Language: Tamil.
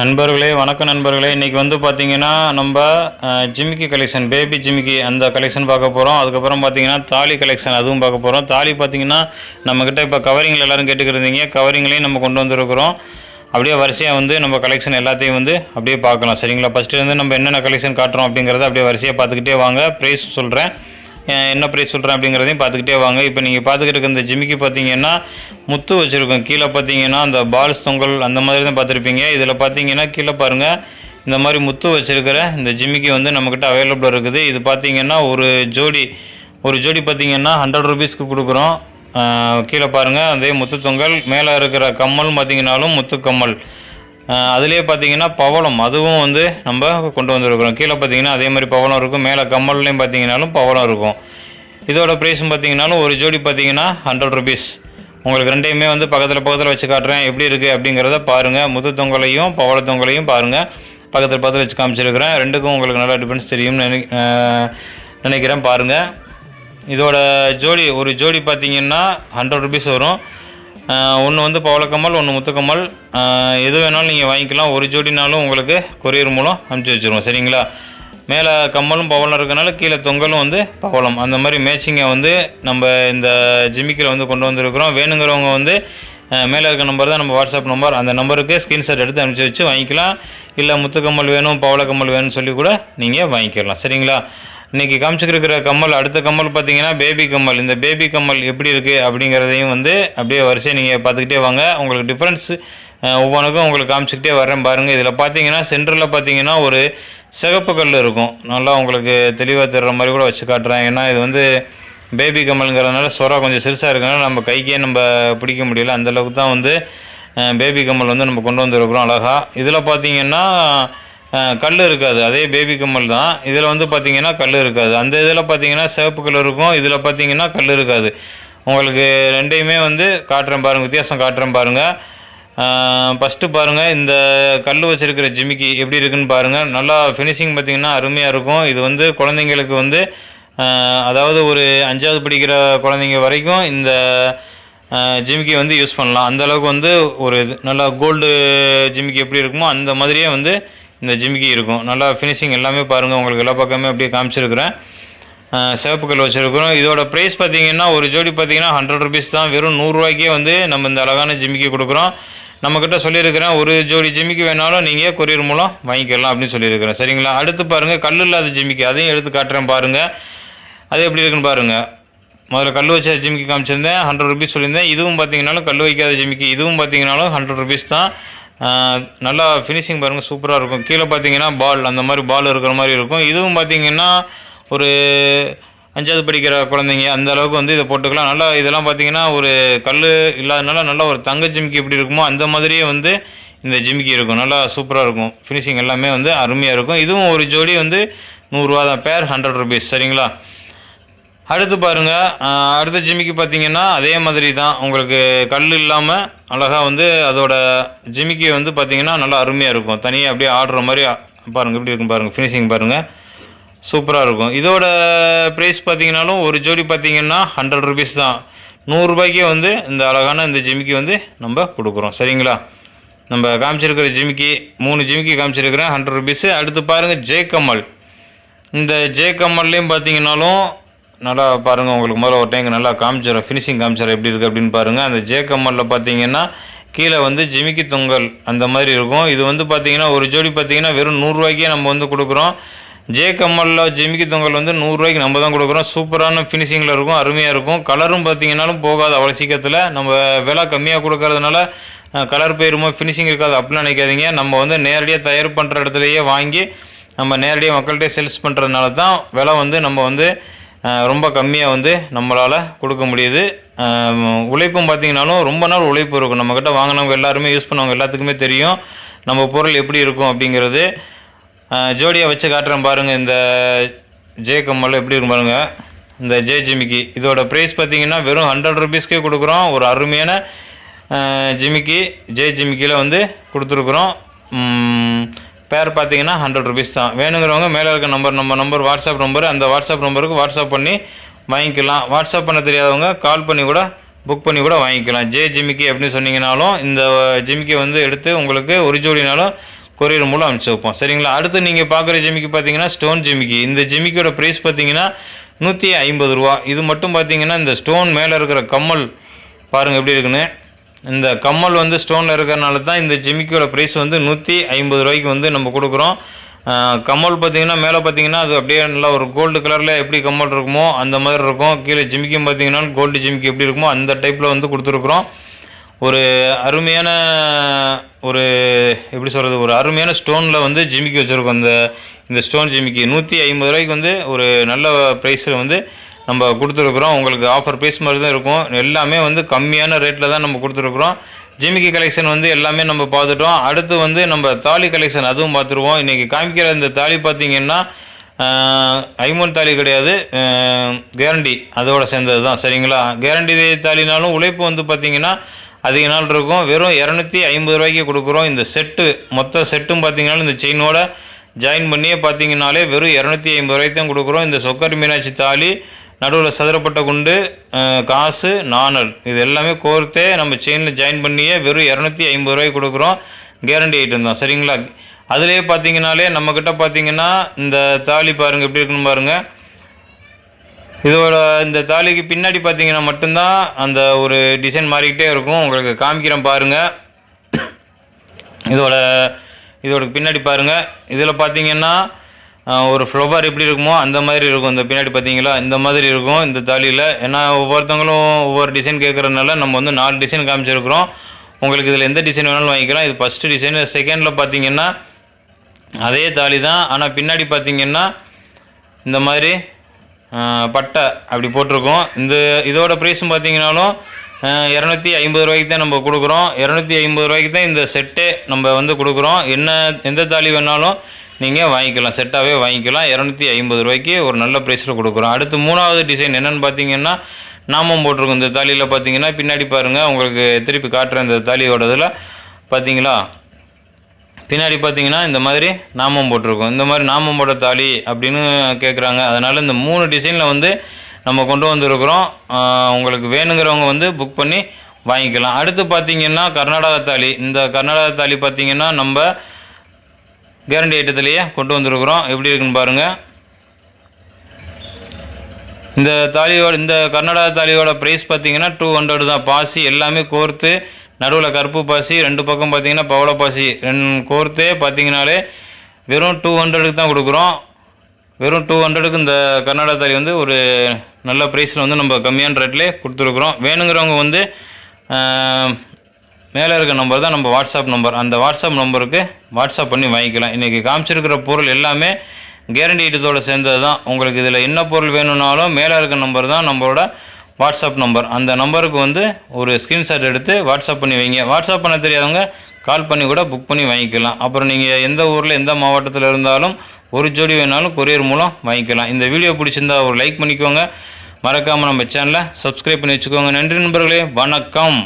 நண்பர்களே வணக்கம் நண்பர்களே. இன்றைக்கி வந்து பார்த்தீங்கன்னா நம்ம ஜிமிக்கி கலெக்ஷன் பேபி ஜிமிக்கி அந்த கலெக்ஷன் பார்க்க போகிறோம் அதுக்கப்புறம் பார்த்திங்கன்னா தாலி கலெக்ஷன் அதுவும் பார்க்க போகிறோம் தாலி பார்த்திங்கன்னா நம்மக்கிட்ட இப்போ கவரிங்கில் எல்லாரும் கேட்டுக்கிறதீங்க கவரிங்லேயும் நம்ம கொண்டு வந்திருக்கிறோம். அப்படியே வரிசையாக வந்து நம்ம கலெக்ஷன் எல்லாத்தையும் வந்து அப்படியே பார்க்கலாம். சரிங்களா? ஃபஸ்ட்டு வந்து நம்ம என்னென்ன கலெக்ஷன் காட்டுறோம் அப்படிங்கிறத அப்படியே வரிசையாக பார்த்துக்கிட்டே வாங்க. ப்ரைஸ் சொல்கிறேன் என்ன ப்ரைஸ் சொல்கிறேன் அப்படிங்கிறதையும் பார்த்துக்கிட்டே வாங்க. இப்போ நீங்கள் பார்த்துக்கிட்டு இருக்க இந்த ஜிமிக்கி பார்த்தீங்கன்னா முத்து வச்சுருக்கோம். கீழே பார்த்தீங்கன்னா அந்த பால்ஸ் தொங்கல் அந்த மாதிரி தான் பார்த்துருப்பீங்க. இதில் பார்த்தீங்கன்னா கீழே பாருங்கள் இந்த மாதிரி முத்து வச்சுருக்கிற இந்த ஜிமிக்கி வந்து நம்மக்கிட்ட அவைலபிள் இருக்குது. இது பார்த்தீங்கன்னா ஒரு ஜோடி ஒரு ஜோடி பார்த்தீங்கன்னா ஹண்ட்ரட் ருபீஸ்க்கு கொடுக்குறோம். கீழே பாருங்கள் அதே முத்து தொங்கல். மேலே இருக்கிற கம்மல் பார்த்தீங்கன்னாலும் முத்து கம்மல். அதுலேயே பார்த்தீங்கன்னா பவளம் அதுவும் வந்து நம்ம கொண்டு வந்திருக்கிறோம். கீழே பார்த்தீங்கன்னா அதே மாதிரி பவளம் இருக்கும். மேலே கம்மல்லையும் பார்த்தீங்கன்னாலும் பவளம் இருக்கும். இதோட ப்ரைஸும் பார்த்தீங்கன்னாலும் ஒரு ஜோடி பார்த்தீங்கன்னா ஹண்ட்ரட் ருபீஸ் உங்களுக்கு ரெண்டையுமே வந்து பக்கத்தில் பக்கத்தில் வச்சு காட்டுறேன். எப்படி இருக்குது அப்படிங்கிறத பாருங்கள் முத்து தொங்கலையும் பவள தொங்கலையும் பாருங்கள் பக்கத்தில் பக்கத்தில் வச்சு காமிச்சிருக்கிறேன். ரெண்டுக்கும் உங்களுக்கு நல்லா டிஃப்ரென்ஸ் தெரியும்னு நினை நினைக்கிறேன் பாருங்கள் இதோட ஜோடி ஒரு ஜோடி பார்த்தீங்கன்னா ஹண்ட்ரட் ருபீஸ் வரும். ஒன்று வந்து பவளக்கம்மல் ஒன்று முத்துக்கம்மல் எது வேணாலும் நீங்கள் வாங்கிக்கலாம். ஒரு ஜோடினாலும் உங்களுக்கு கொரியர் மூலம் அனுப்பிச்சி வச்சுருவோம். சரிங்களா? மேலே கம்மலும் பவளம் இருக்கனால கீழே தொங்கலும் வந்து பவளம். அந்த மாதிரி மேட்சிங்கை வந்து நம்ம இந்த ஜிமிக்கில் வந்து கொண்டு வந்திருக்கிறோம். வேணுங்கிறவங்க வந்து மேலே இருக்க நம்பர் தான் நம்ம வாட்ஸ்அப் நம்பர் அந்த நம்பருக்கு ஸ்க்ரீன்ஷாட் எடுத்து அனுப்பிச்சி வச்சு வாங்கிக்கலாம். இல்லை முத்துக்கம்மல் வேணும் பவளக்கம்மல் வேணும்னு சொல்லி கூட நீங்கள் வாங்கிக்கலாம். சரிங்களா? இன்றைக்கி காமிச்சிருக்கிற கம்மல் அடுத்த கம்மல் பார்த்தீங்கன்னா பேபி கம்மல். இந்த பேபி கம்மல் எப்படி இருக்குது அப்படிங்கிறதையும் வந்து அப்படியே வரிசையை நீங்கள் பார்த்துக்கிட்டே வாங்க. உங்களுக்கு டிஃப்ரென்ஸ் ஒவ்வொன்றுக்கும் உங்களுக்கு காமிச்சிக்கிட்டே வரேன் பாருங்கள் இதில் பார்த்தீங்கன்னா சென்டரில் பார்த்தீங்கன்னா ஒரு சிகப்பு கல் இருக்கும். நல்லா உங்களுக்கு தெளிவாக தெரிகிற மாதிரி கூட வச்சு காட்டுறேன். ஏன்னா இது வந்து பேபி கம்மலுங்கிறதுனால சொரா கொஞ்சம் சிறுசாக இருக்கனால நம்ம கைக்கே நம்ம பிடிக்க முடியல. அந்த அளவுக்கு தான் வந்து பேபி கம்மல் வந்து நம்ம கொண்டு வந்திருக்கிறோம் அழகாக இதில் பார்த்தீங்கன்னா கல் இருக்காது. அதே பேபி கம்மல் தான். இதில் வந்து பார்த்தீங்கன்னா கல் இருக்காது. அந்த இதில் பார்த்தீங்கன்னா சிவப்பு கல் இருக்கும். இதில் பார்த்தீங்கன்னா கல் இருக்காது. உங்களுக்கு ரெண்டையுமே வந்து காட்டுறேன் பாருங்கள் வித்தியாசம் காட்டுறேன் பாருங்கள் ஃபஸ்ட்டு பாருங்கள் இந்த கல் வச்சுருக்கிற ஜிமிக்கி எப்படி இருக்குன்னு பாருங்கள் நல்லா ஃபினிஷிங் பார்த்தீங்கன்னா அருமையாக இருக்கும். இது வந்து குழந்தைங்களுக்கு வந்து அதாவது ஒரு அஞ்சாவது படிக்கிற குழந்தைங்க வரைக்கும் இந்த ஜிமிக்கி வந்து யூஸ் பண்ணலாம். அந்தளவுக்கு வந்து ஒரு இது நல்லா கோல்டு ஜிமிக்கி எப்படி இருக்குமோ அந்த மாதிரியே வந்து இந்த ஜிமிக்கி இருக்கும். நல்லா ஃபினிஷிங் எல்லாமே பாருங்கள் உங்களுக்கு எல்லா பக்கமே அப்படியே காமிச்சிருக்கிறேன். சிவப்பு கல் வச்சுருக்கிறோம். இதோட ப்ரைஸ் பார்த்தீங்கன்னா ஒரு ஜோடி பார்த்தீங்கன்னா ஹண்ட்ரட் ருபீஸ் தான். வெறும் நூறுரூவாய்க்கே வந்து நம்ம இந்த அழகான ஜிமிக்கி கொடுக்குறோம். நம்மக்கிட்ட சொல்லியிருக்கிறேன் ஒரு ஜோடி ஜிமிக்கி வேணாலும் நீங்கள் கொரியர் மூலம் வாங்கிக்கலாம் அப்படின்னு சொல்லியிருக்கிறேன். சரிங்களா? அடுத்து பாருங்கள் கல் இல்லாத ஜிமிக்கி அதையும் எடுத்து காட்டுறேன் பாருங்கள் அது எப்படி இருக்குன்னு பாருங்கள் முதல்ல கல் வச்ச ஜிமிக்கி காமிச்சிருந்தேன். ஹண்ட்ரட் ருபீஸ் சொல்லியிருந்தேன். இதுவும் பார்த்தீங்கன்னாலும் கல் வைக்காத ஜிமிக்கி இதுவும் பார்த்தீங்கன்னாலும் ஹண்ட்ரட் ருபீஸ் தான். நல்லா ஃபினிஷிங் பாருங்கள் சூப்பராக இருக்கும். கீழே பார்த்தீங்கன்னா பால் அந்த மாதிரி பால் இருக்கிற மாதிரி இருக்கும். இதுவும் பார்த்தீங்கன்னா ஒரு அஞ்சாவது படிக்கிற குழந்தைங்க அந்த அளவுக்கு வந்து இதை போட்டுக்கலாம். நல்லா இதெல்லாம் பார்த்தீங்கன்னா ஒரு கல் இல்லாதனால நல்லா ஒரு தங்க ஜிமிக்கி எப்படி இருக்குமோ அந்த மாதிரியே வந்து இந்த ஜிமிக்கி இருக்கும். நல்லா சூப்பராக இருக்கும். ஃபினிஷிங் எல்லாமே வந்து அருமையாக இருக்கும். இதுவும் ஒரு ஜோடி வந்து நூறுரூவா தான். பேர் ஹண்ட்ரட் ருபீஸ் சரிங்களா? அடுத்து பாருங்க அடுத்த ஜிமிக்கி பார்த்தீங்கன்னா அதே மாதிரி தான் உங்களுக்கு கல் இல்லாமல் அழகாக வந்து அதோட ஜிமிக்கி வந்து பார்த்தீங்கன்னா நல்லா அருமையாக இருக்கும். தனியாக அப்படியே ஆடுற மாதிரி பாருங்கள் எப்படி இருக்கும் பாருங்கள் ஃபினிஷிங் பாருங்கள் சூப்பராக இருக்கும். இதோட ப்ரைஸ் பார்த்தீங்கனாலும் ஒரு ஜோடி பார்த்தீங்கன்னா ஹண்ட்ரட் ருபீஸ் தான். நூறுரூபாய்க்கே வந்து இந்த அழகான இந்த ஜிமிக்கி வந்து நம்ம கொடுக்குறோம். சரிங்களா? நம்ம காமிச்சிருக்கிற ஜிமிக்கி மூணு ஜிமிக்கி காமிச்சிருக்கிறேன் ஹண்ட்ரட் ருபீஸு அடுத்து பாருங்கள் ஜே கமல் இந்த ஜே கம்மல்லையும் பார்த்தீங்கன்னாலும் நல்லா பாருங்கள் உங்களுக்கு முதல்ல ஒரு டைம் நல்லா காமிச்சிடும் ஃபினிஷிங் காமிச்சிடும் எப்படி இருக்குது அப்படின்னு பாருங்கள் அந்த ஜே கம்மலில் பார்த்தீங்கன்னா கீழே வந்து ஜிமிக்கி தொங்கல் அந்த மாதிரி இருக்கும். இது வந்து பார்த்தீங்கன்னா ஒரு ஜோடி பார்த்தீங்கன்னா வெறும் நூறுரூவாய்க்கே நம்ம வந்து கொடுக்குறோம். ஜே கம்மலில் ஜிமிக்கி தொங்கல் வந்து நூறுரூவாய்க்கு நம்ம தான் கொடுக்குறோம். சூப்பரான ஃபினிஷிங்கில் இருக்கும் அருமையாக இருக்கும். கலரும் பார்த்தீங்கன்னாலும் போகாது அவ்வளோ சீக்கிரத்தில். நம்ம விலை கம்மியாக கொடுக்கறதுனால கலர் போயிருமோ ஃபினிஷிங் இருக்காது அப்படிலாம் நினைக்காதீங்க. நம்ம வந்து நேரடியாக தயார் பண்ணுற இடத்துலையே வாங்கி நம்ம நேரடியாக மக்கள்கிட்ட சேல்ஸ் பண்ணுறதுனால தான் விலை வந்து நம்ம வந்து ரொம்ப கம்மியாக வந்து நம்மளால் கொடுக்க முடியுது. உழைப்பும் பார்த்திங்கனாலும் ரொம்ப நாள் உழைப்பு இருக்கும். நம்மக்கிட்ட வாங்கினவங்க எல்லாருமே யூஸ் பண்ணவங்க எல்லாத்துக்குமே தெரியும். நம்ம பொருள் எப்படி இருக்கும் அப்படிங்கிறது. ஜோடியாக வச்சு காட்டுறேன் பாருங்கள் இந்த ஜே கம்மல் எப்படி இருக்கும் பாருங்கள் இந்த ஜே ஜிமிக்கி. இதோட ப்ரைஸ் பார்த்திங்கன்னா வெறும் ஹண்ட்ரட் ருபீஸ்க்கே கொடுக்குறோம். ஒரு அருமையான ஜிமிக்கி. ஜே ஜிமிக்கியில் வந்து கொடுத்துருக்குறோம். பேர் பார்த்தீங்கன்னா ஹண்ட்ரட் ருபீஸ் தான். வேணுங்கிறவங்க மேலே இருக்க நம்பர் நம்ம நம்பர் வாட்ஸ்அப் நம்பர் அந்த வாட்ஸ்அப் நம்பருக்கு வாட்ஸ்அப் பண்ணி வாங்கிக்கலாம். வாட்ஸ்அப் பண்ண தெரியாதவங்க கால் பண்ணி கூட புக் பண்ணி கூட வாங்கிக்கலாம். ஜே ஜிமிக்கி அப்படின்னு சொன்னீங்கனாலும் இந்த ஜிமிக்கி வந்து எடுத்து உங்களுக்கு ஒரு ஜோடினாலும் கொரியர் மூலம் அனுப்பிச்சு வைப்போம். சரிங்களா? அடுத்து நீங்கள் பார்க்குற ஜிமிக்கி பார்த்தீங்கன்னா ஸ்டோன் ஜிமிக்கி இந்த ஜிமிக்கியோட ப்ரைஸ் பார்த்தீங்கன்னா நூற்றி ஐம்பது ரூபா. இது மட்டும் பார்த்தீங்கன்னா இந்த ஸ்டோன் மேலே இருக்கிற கம்மல் பாருங்கள் எப்படி இருக்குன்னு. இந்த கம்மல் வந்து ஸ்டோனில் இருக்கிறனால தான் இந்த ஜிமிக்கியோட ப்ரைஸ் வந்து நூற்றி ஐம்பது ரூபாய்க்கு வந்து நம்ம கொடுக்குறோம். கம்மல் பார்த்தீங்கன்னா மேலே பார்த்தீங்கன்னா அது அப்படியே நல்லா ஒரு கோல்டு கலரில் எப்படி கம்மல் இருக்குமோ அந்த மாதிரி இருக்கும். கீழே ஜிமிக்கும் பார்த்தீங்கன்னா கோல்டு ஜிமிக்கி எப்படி இருக்குமோ அந்த டைப்பில் வந்து கொடுத்துருக்குறோம். ஒரு அருமையான ஒரு எப்படி சொல்கிறது ஒரு அருமையான ஸ்டோனில் வந்து ஜிமிக்கி வச்சுருக்கோம். இந்த இந்த ஸ்டோன் ஜிமிக்கி. நூற்றி ஐம்பது ரூபாய்க்கு வந்து ஒரு நல்ல ப்ரைஸில் வந்து நம்ம கொடுத்துருக்குறோம். உங்களுக்கு ஆஃபர் பீஸ் மாதிரி தான் இருக்கும். எல்லாமே வந்து கம்மியான ரேட்டில் தான் நம்ம கொடுத்துருக்குறோம். ஜிமிக்கி கலெக்ஷன் வந்து எல்லாமே நம்ம பார்த்துட்டோம். அடுத்து வந்து நம்ம தாலி கலெக்ஷன் அதுவும் பார்த்துருவோம். இன்றைக்கி காமிக்கிற இந்த தாலி பார்த்தீங்கன்னா ஐமோன் தாலி கிடையாது. கேரண்டி அதோட சேர்ந்தது தான். சரிங்களா? கேரண்டி தாலினாலும் உழைப்பு வந்து பார்த்திங்கன்னா அதிக நாள் இருக்கும். வெறும் இரநூத்தி ஐம்பது ரூபாய்க்கு கொடுக்குறோம். இந்த செட்டு மொத்த செட்டும் பார்த்திங்கனாலும் இந்த செயினோட ஜாயின் பண்ணியே பார்த்தீங்கனாலே வெறும் இரநூத்தி ஐம்பது ரூபாய்க்கு தான் கொடுக்குறோம். இந்த சொக்கர் மீனாட்சி தாலி நடுவில் சதுரப்பட்ட குண்டு காசு நாணல். இது எல்லாமே கோர்த்தே நம்ம செயினில் ஜாயின் பண்ணியே வெறும் இரநூத்தி ஐம்பது ரூபாய்க்கு கொடுக்குறோம். கேரண்டி ஐட்டம் தான். சரிங்களா? அதுலேயே பார்த்தீங்கனாலே நம்மக்கிட்ட பார்த்தீங்கன்னா இந்த தாலி பாருங்கள் எப்படி இருக்குன்னு பாருங்கள் இதோட இந்த தாலிக்கு பின்னாடி பார்த்தீங்கன்னா மட்டும்தான் அந்த ஒரு டிசைன் மாறிக்கிட்டே இருக்கும். உங்களுக்கு காமிக்கிறேன் பாருங்கள் இதோட இதோட பின்னாடி பாருங்கள் இதில் பார்த்தீங்கன்னா ஒரு ஃப்ளவர் எப்படி இருக்குமோ அந்த மாதிரி இருக்கும். இந்த பின்னாடி பார்த்தீங்களா? இந்த மாதிரி இருக்கும் இந்த தாலியில். ஏன்னா ஒவ்வொருத்தவங்களும் ஒவ்வொரு டிசைன் கேட்குறதுனால நம்ம வந்து நாலு டிசைன் காமிச்சிருக்கிறோம். உங்களுக்கு இதில் எந்த டிசைன் வேணாலும் வாங்கிக்கலாம். இது ஃபஸ்ட்டு டிசைன் செகண்டில் பார்த்தீங்கன்னா அதே தாலி தான். ஆனால் பின்னாடி பார்த்தீங்கன்னா இந்த மாதிரி பட்டை அப்படி போட்டிருக்கோம். இந்த இதோட ப்ரைஸும் பார்த்தீங்கனாலும் இரநூத்தி ஐம்பது ரூபாய்க்கு தான் நம்ம கொடுக்குறோம். இரநூத்தி ஐம்பது ரூபாய்க்கு தான் இந்த செட்டே நம்ம வந்து கொடுக்குறோம். என்ன எந்த தாலி வேணாலும் நீங்கள் வாங்கிக்கலாம். செட்டாகவே வாங்கிக்கலாம். இரநூத்தி ஐம்பது ரூபாய்க்கு ஒரு நல்ல ப்ரைஸில் கொடுக்குறோம். அடுத்து மூணாவது டிசைன் என்னென்னு பார்த்தீங்கன்னா நாமம் போட்டிருக்கோம். இந்த தாலியில் பார்த்தீங்கன்னா பின்னாடி பாருங்கள் உங்களுக்கு திருப்பி காட்டுற இந்த தாலியோட இதில் பார்த்தீங்களா பின்னாடி பார்த்தீங்கன்னா இந்த மாதிரி நாமம் போட்டிருக்கோம். இந்த மாதிரி நாமம் போட்ட தாலி அப்படின்னு கேட்குறாங்க அதனால் இந்த மூணு டிசைனில் வந்து நம்ம கொண்டு வந்திருக்கிறோம். உங்களுக்கு வேணுங்கிறவங்க வந்து புக் பண்ணி வாங்கிக்கலாம். அடுத்து பார்த்தீங்கன்னா கர்நாடகா தாலி. இந்த கர்நாடகா தாலி பார்த்தீங்கன்னா நம்ம கேரண்டி ஐட்டத்துலேயே கொண்டு வந்திருக்கிறோம். எப்படி இருக்குன்னு பாருங்கள் இந்த தாலியோட இந்த கர்நாடகா தாலியோட ப்ரைஸ் பார்த்தீங்கன்னா டூ ஹண்ட்ரட் தான். பாசி எல்லாமே கோர்த்து நடுவில் கருப்பு பாசி ரெண்டு பக்கம் பார்த்தீங்கன்னா பவள பாசி ரெண்டு கோர்த்தே பார்த்தீங்கனாலே வெறும் டூ ஹண்ட்ரடுக்கு தான் கொடுக்குறோம். வெறும் டூ ஹண்ட்ரடுக்கு இந்த கர்நாடகா தாலி வந்து ஒரு நல்ல ப்ரைஸில் வந்து நம்ம கம்மியான ரேட்லேயே கொடுத்துருக்குறோம். வேணுங்கிறவங்க வந்து மேலே இருக்க நம்பர் தான் நம்ம வாட்ஸ்அப் நம்பர் அந்த வாட்ஸ்அப் நம்பருக்கு வாட்ஸ்அப் பண்ணி வாங்கிக்கலாம். இன்றைக்கி காமிச்சிருக்கிற பொருள் எல்லாமே கேரண்டி ஐட்டத்தோட சேர்ந்தது தான். உங்களுக்கு இதில் என்ன பொருள் வேணும்னாலும் மேலே இருக்க நம்பர் தான் நம்மளோட வாட்ஸ்அப் நம்பர் அந்த நம்பருக்கு வந்து ஒரு ஸ்க்ரீன்ஷாட் எடுத்து வாட்ஸ்அப் பண்ணி வைங்க. வாட்ஸ்அப் பண்ண தெரியாதவங்க கால் பண்ணி கூட புக் பண்ணி வாங்கிக்கலாம். அப்புறம் நீங்கள் எந்த ஊரில் எந்த மாவட்டத்தில் இருந்தாலும் ஒரு ஜோடி வேணாலும் கொரியர் மூலம் வாங்கிக்கலாம். இந்த வீடியோ பிடிச்சிருந்தா ஒரு லைக் பண்ணிக்கோங்க. மறக்காமல் நம்ம சேனலை சப்ஸ்கிரைப் பண்ணி வச்சுக்கோங்க. நன்றி நண்பர்களே. வணக்கம்.